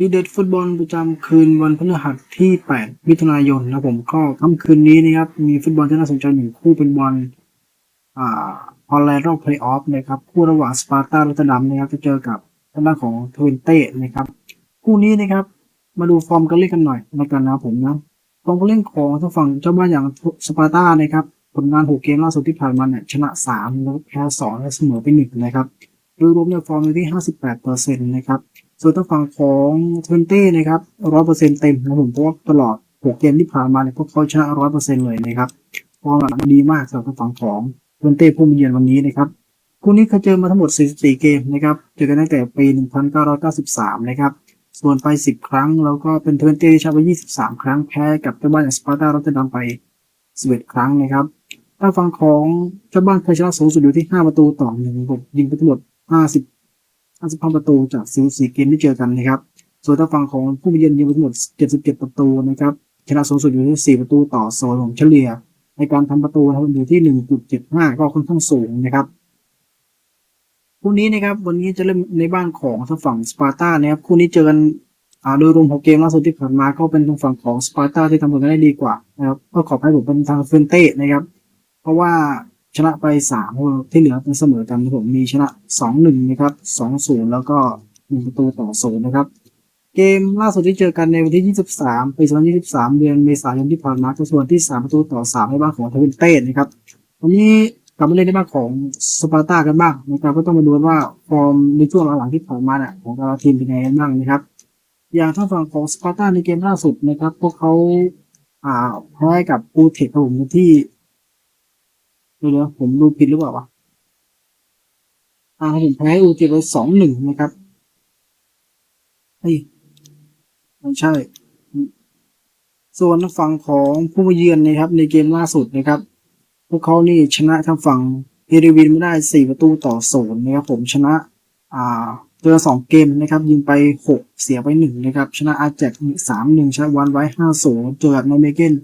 ดีเด็ดฟุตบอลประจำคืนวันพฤหัสที่ 8 มิถุนายนนะผมก็ค่ำคืนนี้นะครับ มีฟุตบอลที่น่าสนใจหนึ่งคู่เป็นบอลอ่าฮอลแลนด์รอบเพลย์ออฟนะครับ คู่ระหว่างสปาร์ตาและตดัมนะครับจะเจอกับทางด้านของทวินเต้นะครับ คู่นี้นะครับ มาดูฟอร์มการเล่นกันหน่อยแล้วกันนะครับผมนะฟอร์มการเล่นของทางฝั่งเจ้าบ้านอย่างสปาร์ตานะครับผลงาน6เกมล่าสุดที่ผ่านมาเนี่ยชนะ3แล้วแพ้2และเสมอไป1นะครับโดยรวมเนี่ยฟอร์มอยู่ที่ 58%นะครับ ส่วนทางฝั่งของเทนเต้นะครับร้อยเปอร์เซ็นต์เต็มนะผมเพราะว่าตลอดหกเกมที่ผ่านมาเนี่ยพวกเขาชนะร้อยเปอร์เซ็นต์เลยนะครับฟอร์มดีมากสำหรับทางฝั่งของเทนเต้ผู้มาเยือนวันนี้นะครับคู่นี้เคยเจอมาทั้งหมด 44 เกมนะครับเจอกันตั้งแต่ปี 1993 นะครับส่วนไป 10 ครั้ง แล้วก็เป็นเทนเต้ที่ชนะไป23 ครั้งแพ้กับเจ้าบ้านอย่างสปาร์ตาโรตเตอร์ดัมไป11 ครั้งนะครับทางฝั่งของเจ้าบ้านเคยชนะสูงสุดอยู่ที่ 5 ประตูต่อหนึ่งผมยิงไปทั้งหมด 50 55 ประตูจาก 44 เกมที่เจอกันนะครับส่วนทางฝั่งของผู้เยือนยิงไปทั้งหมด 77 ประตูนะครับชนะสูงสุดอยู่ที่ 4 ประตูต่อโซนของเฉลี่ย ในการทำประตูนะครับอยู่ที่ 1.75 ก็ค่อนข้างสูงนะครับคู่นี้นะครับวันนี้จะเล่นในบ้านของทางฝั่งสปาร์ตานะครับคู่นี้เจอกันโดยรวมของเกมล่าสุดที่ผ่านมาก็เป็นทางฝั่งของสปาร์ตาที่ทำผลงานได้ดีกว่านะครับก็ขอให้ผมเป็นทางเฟนเต้นะครับ เพราะว่า ชนะไปสามที่เหลือเป็นเสมอกันครับผมมีชนะสองหนึ่งนะครับสองศูนย์แล้วก็หนึ่งประตูต่อศูนย์นะครับ เกมล่าสุดที่เจอกันในวันที่ 23 ปี 2023 เดือนเมษายนที่ผ่านมาก็ส่วนที่ 3 ประตูต่อ 3 ในบ้านของทวินเต้นะครับวันนี้กลับมาเล่นในบ้านของสปาร์ตากันบ้างนะครับก็ต้องมาดูว่าฟอร์มในช่วงหลังๆที่ผ่านมาเนี่ยของแต่ละทีมเป็นไงกันบ้างนะครับ อย่างทางฝั่งของสปาร์ตาในเกมล่าสุดนะครับ พวกเขาอ่าแพ้กับอูเทคครับผมที่ เดี๋ยวผมดูผิดหรือเปล่าวะอ่าผมแพ้อูเทคไปสองหนึ่งนะครับเฮ้ยไม่ใช่ ส่วนทางฝั่งของผู้มาเยือนนะครับ ในเกมล่าสุดนะครับ พวกเขานี่ชนะทางฝั่งเฮริวินไม่ได้สี่ประตูต่อศูนย์นะครับ ผมชนะ อ่าเจอสองเกมนะครับ ยิงไปหกเสียไปหนึ่งนะครับ ชนะอาแจกสามหนึ่งชนะวันไว้ห้าศูนย์เจอกับไนเมเกน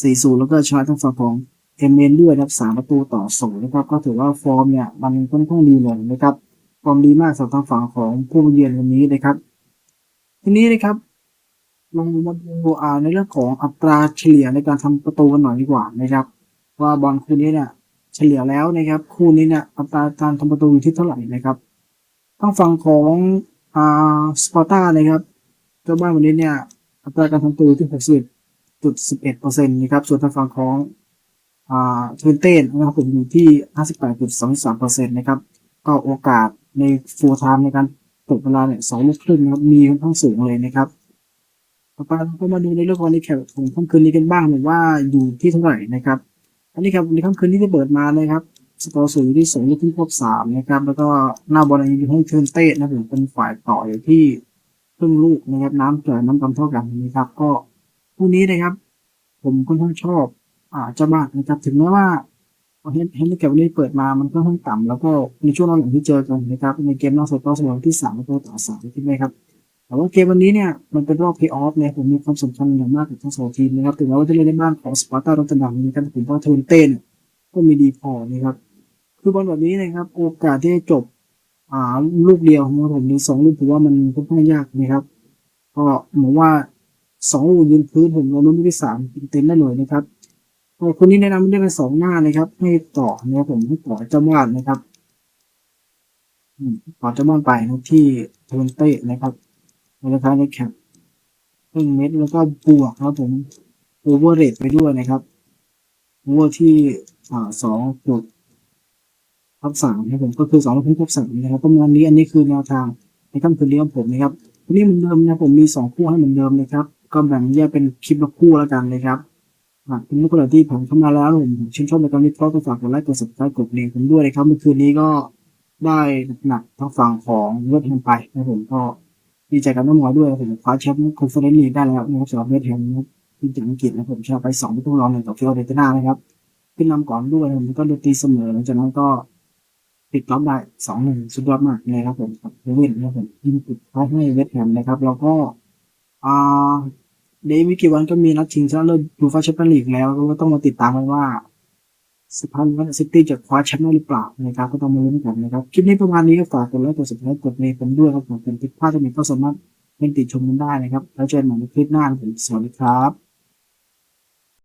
สี่ศูนย์แล้วก็ชนะทางฝั่งของ เอเมนด้วยนะครับสามประตูต่อศูนย์นะครับก็ถือว่าฟอร์มเนี่ยมันค่อนข้างดีลยนะครับฟอร์มดีมากสำหรับทางฝั่งของผู้มาเยือนวันนี้นะครับ ทีนี้นะครับลองมาดูอ่าในเรื่องของอัตราเฉลี่ยในการทำประตูกันหน่อยดีกว่านะครับ ว่าบอลคู่นี้เนี่ยเฉลี่ยแล้วนะครับ คู่นี้เนี่ยอัตราการทำประตูอยู่ที่เท่าไหร่นะครับทางฝั่งของอ่าสปาร์ตานะครับเจ้าบ้านวันนี้เนี่ยอัตราการทำประตูอยู่ที่61.11เปอร์เซ็นต์นะครับส่วนทางฝั่งของ ทวินเต้นนะครับผมอยู่ที่ 58.23เปอร์เซ็นต์นะครับ ก็โอกาสในฟูลไทม์ในการตกเวลาเนี่ยสองลูกครึ่งนะครับมีค่อนข้างสูงเลยนะครับต่อไปเราก็มาดูในเรื่องของในแคปของค่ำคืนนี้กันบ้างหรือว่าอยู่ที่เท่าไหร่นะครับอันนี้ครับในค่ำคืนที่ได้เปิดมานะครับสกอร์สูงที่สองลูกครึ่งครบสามนะครับ แล้วก็หน้าบอลอยู่ให้เทิร์นเต้นะผมเป็นฝ่ายต่ออยู่ที่ครึ่งลูกนะครับ น้ำเกลือน้ำกำเท่ากันนะครับ ก็คู่นี้นะครับ ผมค่อนข้างชอบ เจ้าบ้านนะครับถึงแม้ว่าเฮนเฮนเก็บวันนี้เปิดมามันก็ค่อนข้างต่ำแล้วก็ในช่วงหลังที่เจอกันนะครับในเกมล่าสุดก็เสมอที่สามประตูต่อสามใช่ไหมครับแต่ว่าเกมวันนี้เนี่ยมันเป็นรอบเพย์ออฟเนี่ยผมมีความสำคัญอย่างมากกับทั้งสองทีมนะครับถึงแม้ว่าจะเล่นในบ้านของสปาร์ตารตเตอร์ดัมนะครับผมว่าทวินเต้นก็มีดีพอนะครับคือบอลแบบนี้นะครับโอกาสที่จะจบอ่าลูกเดียวของผมหรือสองลูกผมว่ามันค่อนข้างยากนะครับก็เหมือนว่าสองลูกยืนพื้นผมเราลุ้นที่สามเต็มได้เลยนะครับ คนนี้แนะนำได้เป็นสองหน้านะครับ ให้ต่อนะครับผมให้ต่อเจ้าบ้านนะครับต่อเจ้าบ้านไปนะที่ทวินเต้นะครับในราคาในแคปครึ่งเม็ดแล้วก็บวกครับผมโอเวอร์เรทไปด้วยนะครับโอเวอร์ที่สองจุดทับสามครับผมก็คือสองลูกทับสามนะครับประมาณนี้อันนี้คือแนวทางในค่ำคืนนี้ของผมนะครับวันนี้เหมือนเดิมนะผมมีสองคู่ให้เหมือนเดิมนะครับ ก็แบ่งแยกเป็นคลิปละคู่แล้วกันนะครับ หากเป็นลูกคนที่ผมเข้ามาแล้วผมชื่นชอบในการวิเคราะห์ก็ฝากกดไลค์กด subscribe กดเลียงผมด้วยนะครับเมื่อคืนนี้ก็ได้หนักๆทั้งฝั่งของเวทแฮมไปนะผมก็ดีใจกับน้องหมอด้วยผมคว้าแชมป์คอนเฟอเรนซ์ลีกได้แล้วนะครับสำหรับเวทแฮมนะครับทีมจากอังกฤษนะผมชนะไปสองประตูรองหนึ่งต่อฟิโอเรติน่านะครับขึ้นนำก่อนด้วยผมก็โดนตีเสมอหลังจากนั้นก็ติดล้อมได้สองหนึ่งสุดยอดมากเลยครับผมกับเวทนะครับผมยิงปิดท้ายให้เวทแฮมนะครับ แล้วก็อ่า เดยวอีกี่วันก็มีนัดชิงชนะเลิศยูฟ่าแชมเปี้ยนลีกแล้วก็ต้องมาติดตามกันว่าสปาร์ตซิตี้จะคว้าแชมป์ได้หรือเปล่านะครับก็ต้องมาลุ้นกันนะครับ คลิปนี้ประมาณนี้ก็ฝากกดไลค์กด subscribe กดเมย์ผมด้วยครับผมเป็นผิดพลาดจะมีก็สามารถเป็นติดชมกันได้นะครับ แล้วเจอกันใหม่ในคลิปหน้าผมสวัสดีครับ